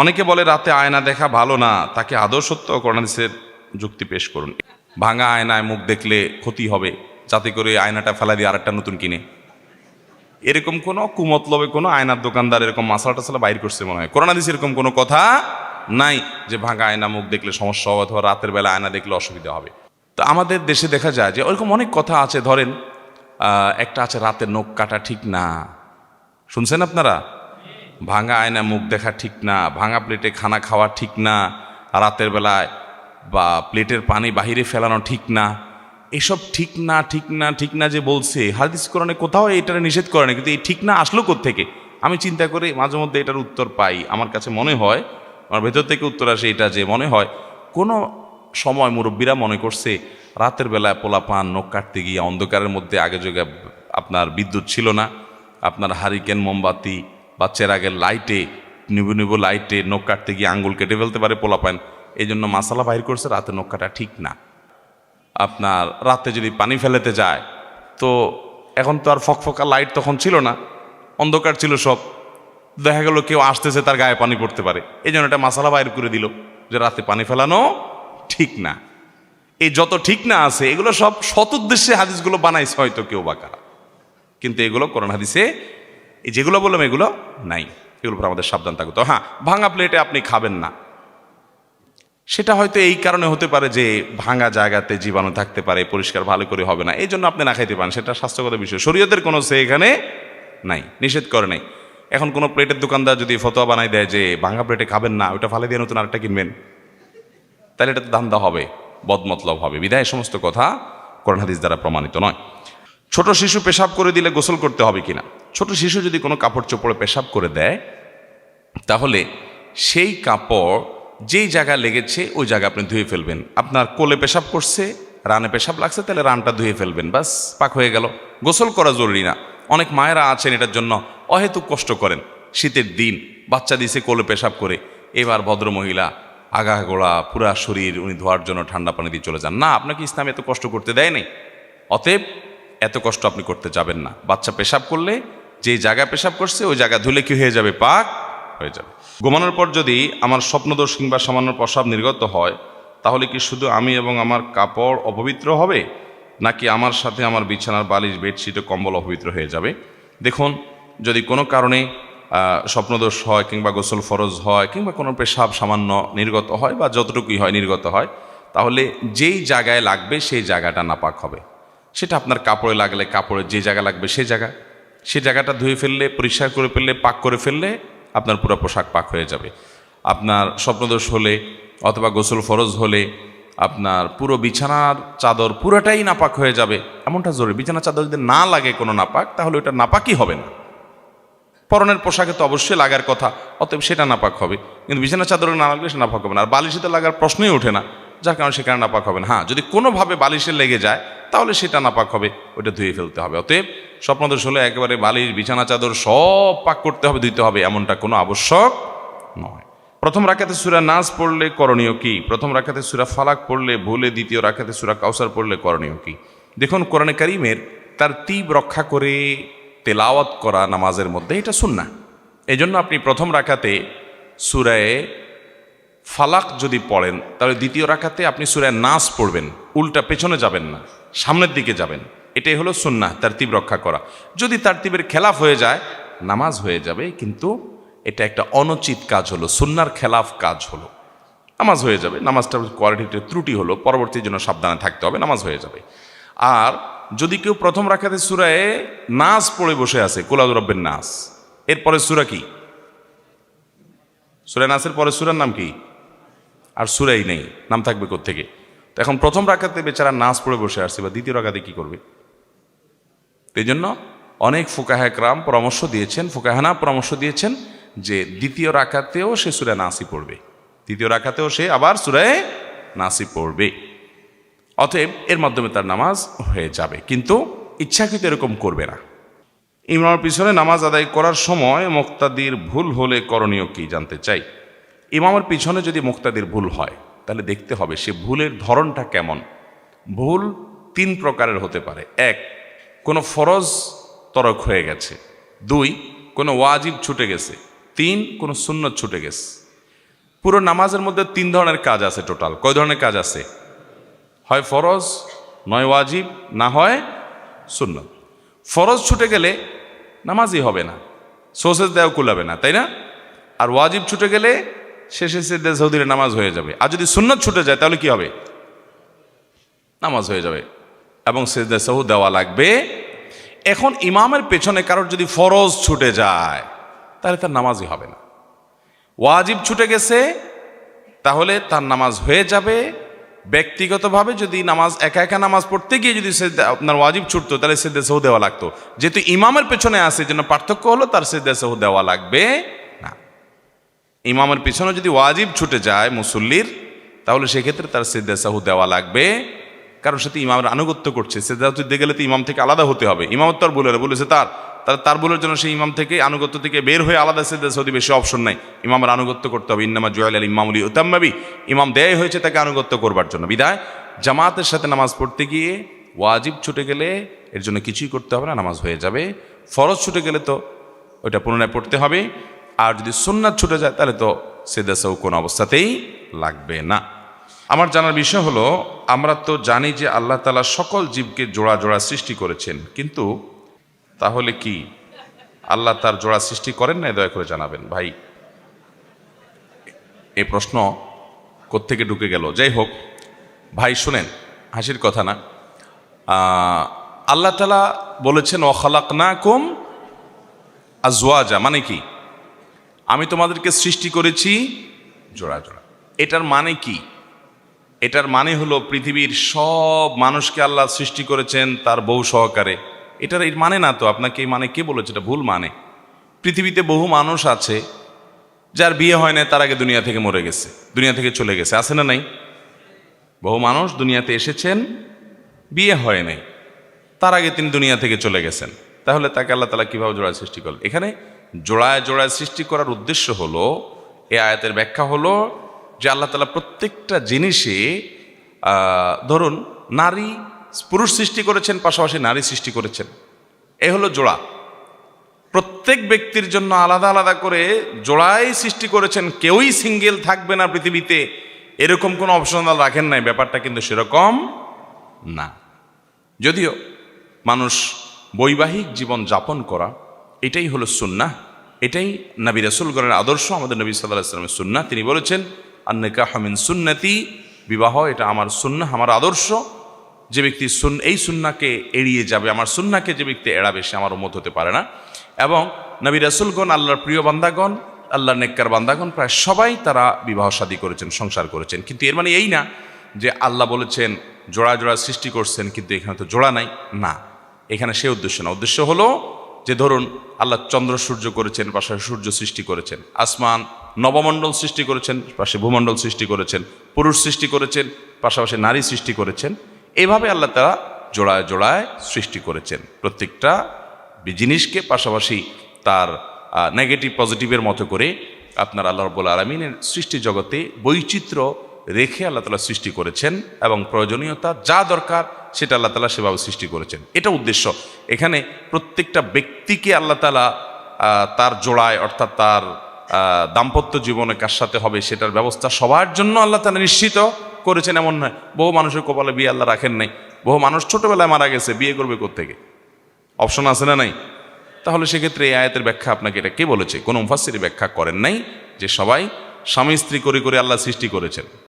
অনেকে বলে, রাতে আয়না দেখা ভালো না। তাকে আদর্শত্ব করোনাদিসের যুক্তি পেশ করুন। ভাঙা আয়নায় মুখ দেখলে ক্ষতি হবে, যাতে করে আয়নাটা ফেলা দিয়ে আরেকটা নতুন কিনে। এরকম কোনো কুমতলবে কোনো আয়নার দোকানদার এরকম মাসালা টাসালা বাইর করছে মনে হয়। করোনা এরকম কোনো কথা নাই যে ভাঙা আয়না মুখ দেখলে সমস্যা হবে অথবা রাতের বেলা আয়না দেখলে অসুবিধা হবে। তো আমাদের দেশে দেখা যায় যে ওরকম অনেক কথা আছে। ধরেন একটা আছে রাতের নখ কাটা ঠিক না। শুনছেন আপনারা? ভাঙা আয়না মুখ দেখা ঠিক না, ভাঙা প্লেটে খানা খাওয়া ঠিক না, রাতের বেলায় বা প্লেটের পানি বাহিরে ফেলানো ঠিক না। এসব ঠিক না ঠিক না ঠিক না যে বলছে, হাদিস কোরআনে কোথাও এটা নিষেধ করে না কিন্তু এই ঠিক না আসলো থেকে আমি চিন্তা করে মাঝে মধ্যে এটার উত্তর পাই। আমার কাছে মনে হয়, আমার ভেতর থেকে উত্তর আসে এটা যে মনে হয়, কোনো সময় মুরব্বীরা মনে করছে, রাতের বেলায় পোলা পান নখ কাটতে গিয়ে অন্ধকারের মধ্যে আগে যোগে আপনার বিদ্যুৎ ছিল না, আপনার হারিকেন, মোমবাতি বা চেরাগের লাইটে, নিবু নিবু লাইটে নখ কাটতে গিয়ে আঙ্গুল কেটে ফেলতে পারে পোলা পান এই জন্য মাসালা বাইর করছে, রাতে নখ কাটা ঠিক না। আপনার রাতে যদি পানি ফেলেতে যায়, তো এখন তো আর ফকফকা লাইট তখন ছিল না, অন্ধকার ছিল সব। দেখা গেল কেউ আসতেছে, তার গায়ে পানি পড়তে পারে। এই জন্য একটা মশালা বাইর করে দিল যে রাতে পানি ফেলানো ঠিক না। এই যত ঠিক না আছে, এগুলো সব সৎ উদ্দেশ্যে হাদিসগুলো বানাইছে হয়তো কেউ বা কারা। কিন্তু এগুলো কোরআন হাদিসে এই যেগুলো বললাম, এগুলো নাই। উপর আমাদের সাবধান থাকতো হ্যাঁ ভাঙা প্লেটে আপনি খাবেন না। সেটা হয়তো এই কারণে হতে পারে যে ভাঙা জায়গাতে জীবাণু থাকতে পারে, পরিষ্কার ভালো করে হবে না। এই জন্য আপনি না খাইতে পারেন, সেটা স্বাস্থ্যগত বিষয়। শরীয়তের কোনো সে এখানে নাই, নিষেধ করে নাই। এখন কোনো প্লেটের দোকানদার যদি ফতোয়া বানাই দেয় যে ভাঙা প্লেটে খাবেন না, ওটা ফালে দিয়ে নতুন আরেকটা কিনবেন, তাহলে এটা তো ধান্দা হবে, বদমতলব হবে। বিদায় সমস্ত কথা কোরআন হাদিস দ্বারা প্রমাণিত নয়। ছোট শিশু পেশাব করে দিলে গোসল করতে হবে কিনা? ছোট শিশু যদি কোনো কাপড় চোপড়ে পেশাব করে দেয়, তাহলে সেই কাপড় যেই জায়গা লেগেছে, ওই জায়গা আপনি ধুয়ে ফেলবেন। আপনার কোলে পেশাব করছে, রানে পেশাব লাগছে, তাহলে রানটা ধুয়ে ফেলবেন, বাস, পাক হয়ে গেল। গোসল করা জরুরি না। অনেক মায়েরা আছেন এটার জন্য অহেতুক কষ্ট করেন। শীতের দিন বাচ্চা দিছে কোলে পেশাব করে। এবার ভদ্র মহিলা আগা গোড়া, পুরা শরীর উনি ধোয়ার জন্য ঠান্ডা পানি দিয়ে চলে যান। না, আপনাকে ইসলাম এত কষ্ট করতে দেয় নাই। অতএব এত কষ্ট আপনি করতে যাবেন না। বাচ্চা পেশাব করলে যে জায়গায় পেশাব করছে, ওই জায়গা ধুলে কি হয়ে যাবে? পাক, হয়ে যাবে। ঘুমানোর পর যদি আমার স্বপ্নদোষ কিংবা সামান্য প্রসাব নির্গত হয়, তাহলে কি শুধু আমি এবং আমার কাপড় অপবিত্র হবে? নাকি আমার সাথে আমার বিছানার বালিশ, বেডশিট ও কম্বল অপবিত্র হয়ে যাবে? দেখুন, যদি কোনো কারণে স্বপ্নদোষ হয় কিংবা গোসল ফরজ হয় কিংবা কোনো পেশাব সামান্য নির্গত হয় বা যতটুকুই হয় নির্গত হয়, তাহলে যেই জায়গায় লাগবে, সেই জায়গাটা নাপাক হবে। সেটা আপনার কাপড়ে লাগলে কাপড়ের যে জায়গা লাগবে সেই জায়গা। সে জায়গাটা ধুয়ে ফেললে, পরিষ্কার করে ফেললে, পাক করে ফেললে আপনার পুরো পোশাক পাক হয়ে যাবে। আপনার স্বপ্নদোষ হলে অথবা গোসল ফরজ হলে আপনার পুরো বিছানার চাদর পুরোটাই নাপাক হয়ে যাবে। এমনটা জরুরি। বিছানার চাদর যদি না লাগে কোনো নাপাক, তাহলে ওটা নাপাকই হবে না। পরনের পোশাকে তো অবশ্যই লাগার কথা, অতএব সেটা নাপাক হবে। কিন্তু বিছানা চাদরে না লাগলে সে নাপাক হবে না। আর বালিশে তো লাগার প্রশ্নই ওঠে না। যার কারণে সেখানে নাপাক হবে না। হ্যাঁ যদি কোনোভাবে বালিশে লেগে যায় তাহলে সেটা নাপাক হবে ওটা ধুয়ে ফেলতে হবে। অতএব স্বপ্নদোষ হলে একেবারে বালির বিছানা, চাদর সব পাক করতে হবে, ধুইতে হবে, এমনটা কোনো আবশ্যক নয়। প্রথম রাখাতে সুরা নাচ পড়লে করণীয় কি? প্রথম রাখাতে সুরা ফালাক পড়লে ভুলে, দ্বিতীয় রাখাতে সুরা কাউসার পড়লে করণীয় কি? দেখুন, কোরআনে কারিমের তার তীব রক্ষা করে তেলাওয়াত করা নামাজের মধ্যে এটা সুন্না এই জন্য আপনি প্রথম রাখাতে সুরায় ফালাক যদি পড়েন, তাহলে দ্বিতীয় রাখাতে আপনি সুরায় নাচ পড়বেন, উল্টা পেছনে যাবেন না। সামনের দিকে যাবেন। এটাই হলো সুন্না তারতিব রক্ষা করা। যদি তারতিবের খেলাফ হয়ে যায়, নামাজ হয়ে যাবে, কিন্তু এটা একটা অনুচিত কাজ হলো সুন্নার খেলাফ কাজ হলো। নামাজ হয়ে যাবে, নামাজটার কোয়ালিটিতে ত্রুটি হলো, পরবর্তী জন্য সাবধানে থাকতে হবে, নামাজ হয়ে যাবে। আর যদি কেউ প্রথম রাখাতে সুরায় নাচ পড়ে বসে আছে কোলাদুরব্বের নাচ এরপরে সুরা কি? সুরা নাচের পরে সুরার নাম কি? আর সুরাই নেই, নাম থাকবে থেকে তো এখন প্রথম রাখাতে বেচারা নাচ পড়ে বসে আসছে, বা দ্বিতীয় রাখাতে কি করবে? এই জন্য অনেক ফুকাহাকরাম পরামর্শ দিয়েছেন ফুকাহানা পরামর্শ দিয়েছেন যে দ্বিতীয় রাখাতেও সে সুরে নাসি পড়বে। দ্বিতীয় রাখাতেও সে আবার সুরায় নাসি পড়বে। অতএব এর মাধ্যমে তার নামাজ হয়ে যাবে। কিন্তু ইচ্ছাকৃত এরকম করবে না। ইমামের পিছনে নামাজ আদায় করার সময় মুক্তাদির ভুল হলে করণীয় কি জানতে চাই? ইমামের পিছনে যদি মুক্তাদির ভুল হয় তাহলে দেখতে হবে সে ভুলের ধরনটা কেমন। ভুল তিন প্রকারের হতে পারে। এক, কোনো ফরজ তরক হয়ে গেছে। দুই, কোনো ওয়াজিব ছুটে গেছে। তিন, কোনো সুন্নত ছুটে গেছে। পুরো নামাজের মধ্যে তিন ধরনের কাজ আছে টোটাল। কয় ধরনের কাজ আছে? হয় ফরজ, নয় ওয়াজিব, না হয় সুন্নত। ফরজ ছুটে গেলে নামাজই হবে না। সোসেস দেওয়া কুলাবে না, তাই না? আর ওয়াজিব ছুটে গেলে শেষে সিদ্ধে সৌদিরে নামাজ হয়ে যাবে। আর যদি সুন্নত ছুটে যায়, তাহলে কি হবে? নামাজ হয়ে যাবে। এবং সেজদা সাহু দেওয়া লাগবে। এখন ইমামের পেছনে কারোর যদি ফরজ ছুটে যায়, তাহলে তার নামাজই হবে না। ওয়াজিব ছুটে গেছে, তাহলে তার নামাজ হয়ে যাবে। ব্যক্তিগতভাবে যদি নামাজ, একা একা নামাজ পড়তে গিয়ে যদি আপনার ওয়াজিব ছুটতো, তাহলে সেদ্দে সহু দেওয়া লাগতো। যেহেতু ইমামের পেছনে আসে জন্য পার্থক্য হলো তার সেদ্দে সহু দেওয়া লাগবে। ইমামের পিছনে যদি ওয়াজিব ছুটে যায় মুসল্লির, তাহলে সেক্ষেত্রে তার সেদ্দা সাহু দেওয়া লাগবে। কারণ সে তো ইমামের আনুগত্য করছে। সেদ্দা দিতে গেলে তো ইমাম থেকে আলাদা হতে হবে। ইমামত তার বলে বলেছে তার। তার তার বলের জন্য সেই ইমাম থেকে আনুগত্য থেকে বের হয়ে আলাদা সেদ্দা সৌদি বেশি অপশন নাই। ইমামের আনুগত্য করতে হবে। ইন্নামা জুয়াল আল ইমামুলি উতাম্মাবি ইমাম দেয় হয়েছে তাকে আনুগত্য করবার জন্য। বিদায়। জামাতের সাথে নামাজ পড়তে গিয়ে ওয়াজিব ছুটে গেলে এর জন্য কিছুই করতে হবে না, নামাজ হয়ে যাবে। ফরজ ছুটে গেলে তো ওইটা পুনরায় পড়তে হবে। আর যদি সুন্নাত ছুটে যায়, তাহলে তো সেদাসাউ কোনো অবস্থাতেই লাগবে না। আমার জানার বিষয় হলো, আমরা তো জানি যে আল্লাহ তালা সকল জীবকে জোড়া জোড়া সৃষ্টি করেছেন, কিন্তু তাহলে কি আল্লাহ তার জোড়া সৃষ্টি করেন না দয়া করে জানাবেন, ভাই। এ প্রশ্ন কোত্থেকে ঢুকে গেল? যাই হোক, ভাই, শুনেন, হাসির কথা না। আল্লাহ তালা বলেছেন ও খালাক না কুম আজওয়াজা মানে কি? আমি তোমাদেরকে সৃষ্টি করেছি জোড়া জোড়া। এটার মানে কি? এটার মানে হলো পৃথিবীর সব মানুষকে আল্লাহ সৃষ্টি করেছেন তার বউ সহকারে। এটার এর মানে না তো? আপনাকে এই মানে কে বলেছে? এটা ভুল মানে। পৃথিবীতে বহু মানুষ আছে, যার বিয়ে হয় না তার আগে দুনিয়া থেকে মরে গেছে, দুনিয়া থেকে চলে গেছে। আছে না নাই? বহু মানুষ দুনিয়াতে এসেছেন, বিয়ে হয় নাই, তার আগে তিনি দুনিয়া থেকে চলে গেছেন। তাহলে তাকে আল্লাহ তালা কীভাবে জোড়ায় সৃষ্টি করলেন? এখানে জোড়ায় জোড়ায় সৃষ্টি করার উদ্দেশ্য হলো এ আয়াতের ব্যাখ্যা হলো যে আল্লাহ তালা প্রত্যেকটা জিনিসে ধরুন নারী, পুরুষ সৃষ্টি করেছেন, পাশাপাশি নারী সৃষ্টি করেছেন। এ হলো জোড়া। প্রত্যেক ব্যক্তির জন্য আলাদা আলাদা করে জোড়াই সৃষ্টি করেছেন, কেউই সিঙ্গেল থাকবে না পৃথিবীতে। এরকম কোনো অপশনাল রাখেন নাই, ব্যাপারটা কিন্তু সেরকম না। যদিও মানুষ বৈবাহিক জীবন যাপন করা, এটাই হলো সুন্না এটাই নবী রসুলগণের আদর্শ, আমাদের নবী সাল্লাহ আসলামের সুন্না তিনি বলেছেন আন্নেকা হামিন সুন্নতি বিবাহ, এটা আমার সুন্না আমার আদর্শ। যে ব্যক্তি সুন, এই সুন্নাকে এড়িয়ে যাবে, আমার সুন্নাকে যে ব্যক্তি এড়াবে, সে আমার উন্মত হতে পারে না। এবং নবী রসুলগণ আল্লাহর প্রিয় বান্দাগণ, আল্লাহর নেককার বান্দাগণ, প্রায় সবাই তারা বিবাহ শাদী করেছেন, সংসার করেছেন। কিন্তু এর মানে এই না যে আল্লাহ বলেছেন, জোড়া জোড়া সৃষ্টি করছেন, কিন্তু এখানে তো জোড়া নাই। না, এখানে সে উদ্দেশ্য না। উদ্দেশ্য হলো যে ধরুন আল্লাহ চন্দ্র সূর্য করেছেন, পাশে সূর্য সৃষ্টি করেছেন, আসমান নবমণ্ডল সৃষ্টি করেছেন, পাশে ভূমণ্ডল সৃষ্টি করেছেন, পুরুষ সৃষ্টি করেছেন, পাশাপাশি নারী সৃষ্টি করেছেন এইভাবে আল্লাহ তারা জোড়ায় জোড়ায় সৃষ্টি করেছেন। প্রত্যেকটা জিনিসকে পাশাপাশি তার নেগেটিভ পজিটিভের মতো করে আপনার আল্লাহ রব্বুল আলমিনের সৃষ্টি জগতে বৈচিত্র্য রেখে আল্লাহ তালা সৃষ্টি করেছেন এবং প্রয়োজনীয়তা যা দরকার সেটা আল্লাহ তালা সেভাবে সৃষ্টি করেছেন। এটা উদ্দেশ্য। এখানে প্রত্যেকটা ব্যক্তিকে আল্লাহ তালা তার জোড়ায় অর্থাৎ তার দাম্পত্য জীবনে কার সাথে হবে সেটার ব্যবস্থা সবার জন্য আল্লাহ তালা নিশ্চিত করেছেন, এমন নয়। বহু মানুষের কপালে বিয়ে আল্লাহ রাখেন নাই। বহু মানুষ ছোটবেলায় মারা গেছে, বিয়ে করবে কোত্থেকে? অপশন আছে না নাই? তাহলে সেক্ষেত্রে এই আয়াতের ব্যাখ্যা আপনাকে এটা কে বলেছে? কোনো মুফাসির ব্যাখ্যা করেন নাই যে সবাই স্বামী স্ত্রী করে করে আল্লাহ সৃষ্টি করেছেন।